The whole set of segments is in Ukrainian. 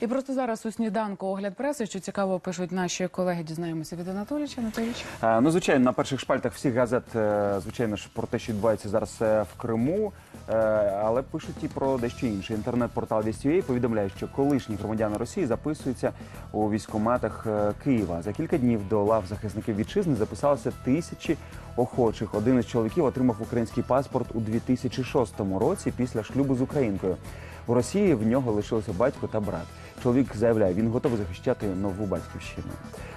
І просто зараз у сніданку огляд преси, що цікаво пишуть наші колеги, дізнаємося від Анатолійовича. Анатолійович. Е, Ну, звичайно, на перших шпальтах всіх газет, е, звичайно ж, про те, що відбувається зараз е, в Криму, е, але пишуть і про дещо інше. Інтернет-портал Вістює повідомляє, що колишні громадяни Росії записуються у військкоматах е, Києва. За кілька днів до лав захисників вітчизни записалося тисячі охочих. Один із чоловіків отримав український паспорт у 2006 році після шлюбу з українкою. У Росії в нього лишилися батько та брат. Чоловік заявляє, він готовий захищати нову батьківщину.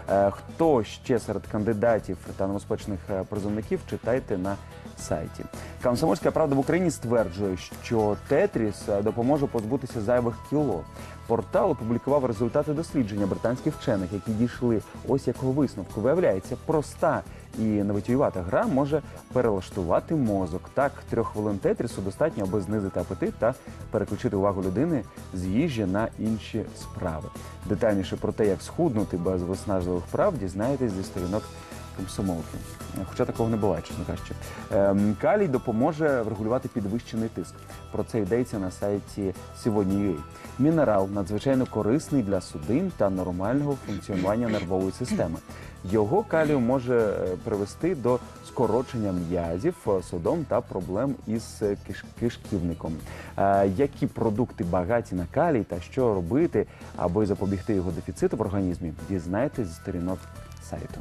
Е, Хто ще серед кандидатів та новоспечених е, призовників читайте на сайті. Комсомольська правда в Україні стверджує, що Тетріс е, допоможе позбутися зайвих кіло. Портал опублікував результати дослідження британських вчених, які дійшли ось якого висновку. Виявляється, проста і невитіювата гра може перелаштувати мозок. Так, трьох хвилин тетрісу достатньо, аби знизити апетит та переключити увагу людини з їжі на інші справи. Детальніше про те, як схуднути без виснажливих прав, дізнаєтесь зі сторінок комсомолки. Хоча такого не буває, чесно кажучи. Ем, Калій допоможе врегулювати підвищений тиск. Про це йдеться на сайті сьогодні.ua. Мінерал надзвичайно корисний для судин та нормального функціонування нервової системи. Його калію може е, привести до скорочення м'язів, е, судом та проблем із е, киш- кишківником. Е, Які продукти багаті на калій та що робити, аби запобігти його дефіциту в організмі, дізнайтесь з сторінок сайту.